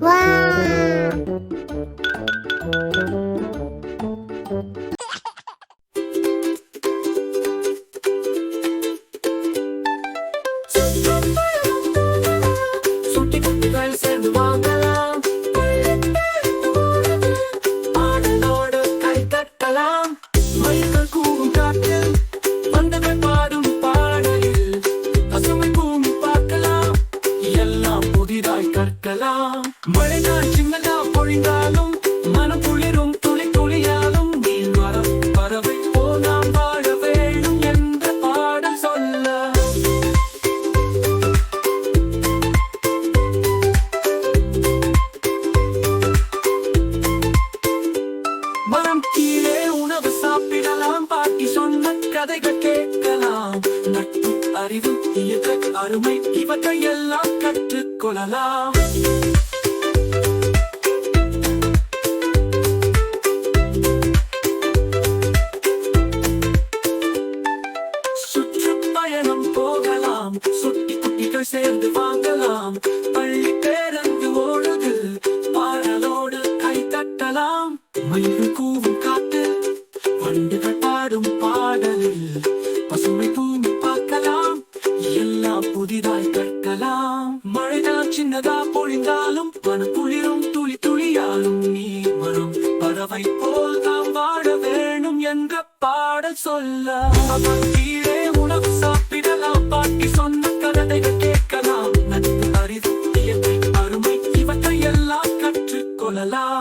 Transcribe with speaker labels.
Speaker 1: வா.
Speaker 2: சுட்டி குட்டிகள் சேர்ந்து வாங்கலாம் ஆடலோடு கை தட்டலாம். புதிதாய் கற்கலாம். மழைநாள் சின்னதா பொழிந்தாலும் மனம் குளிரும் துளி துளியாலும் நீ மரம் பறவை போல் நாம் வாழ வேணும் என்ற பாடல் சொல்ல. மரம் கீழே உணவு சாப்பிடலாம். பாட்டி சொன்ன கதைகள் கேட்கலாம். நட்பு அறிவு இயக்க அருமை இவற்றை எல்லாம் கற்று கற்றுக்கொள்ளலாம் சுற்றுப்பயணம் போகலாம் சுட்டி குட்டிகள் சேர்ந்து வாங்கலாம் பள்ளி பேருந்து ஓடுது பாடலோடு கை தட்டலாம் மயில் கூவும் காட்டு வண்டுகள் பாடும் பாடலில் பசுமை பூமி பார்க்கலாம் எல்லாம் புதிதாய் கற்கலாம் மழை சின்னதா பொழிந்தாலும் மனக்குளிரும் துளி துளியாலும் நீ வரும். பறவை போல் நாம் வாழ வேணும் என்ற பாட சொல்ல. கீழே உணவு சாப்பிடலாம் பாட்டி சொன்ன கதைகள் கேட்கலாம். நட்பு அறிவு அருமை இவற்றை எல்லாம் கற்றுக்கொள்ளலாம்.